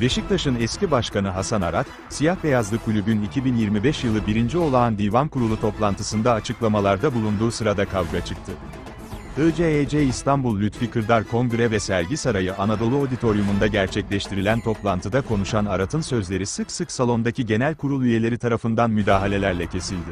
Beşiktaş'ın eski başkanı Hasan Arat, Siyah Beyazlı Kulübün 2025 yılı 1. olağan divan kurulu toplantısında açıklamalarda bulunduğu sırada kavga çıktı. ICEC İstanbul Lütfi Kırdar Kongre ve Sergi Sarayı Anadolu Auditorium'unda gerçekleştirilen toplantıda konuşan Arat'ın sözleri sık sık salondaki genel kurul üyeleri tarafından müdahalelerle kesildi.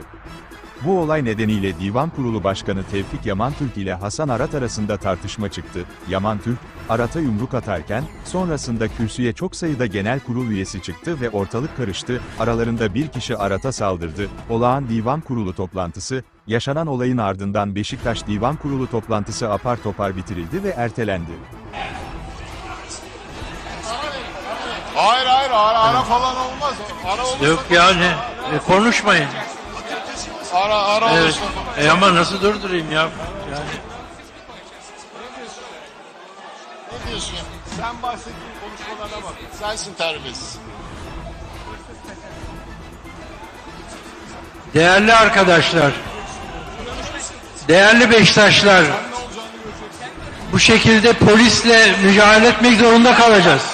Bu olay nedeniyle Divan Kurulu Başkanı Tevfik Yamantürk ile Hasan Arat arasında tartışma çıktı. Yamantürk, Arat'a yumruk atarken, sonrasında kürsüye çok sayıda genel kurul üyesi çıktı ve ortalık karıştı, aralarında bir kişi Arat'a saldırdı. Olağan Divan Kurulu toplantısı, yaşanan olayın ardından Beşiktaş Divan Kurulu toplantısı apar topar bitirildi ve ertelendi. Hayır hayır ara, ara falan olmaz. Ara Yok yani e, konuşmayın. Ara ara Evet. E ama nasıl durdurayım ya? Yani Ne diyorsun ya? Sen bahsettiğin konuşmalarına bak. Sensin terbiyesiz. değerli arkadaşlar, değerli Beşiktaşlar, bu şekilde polisle mücadele etmek zorunda kalacağız.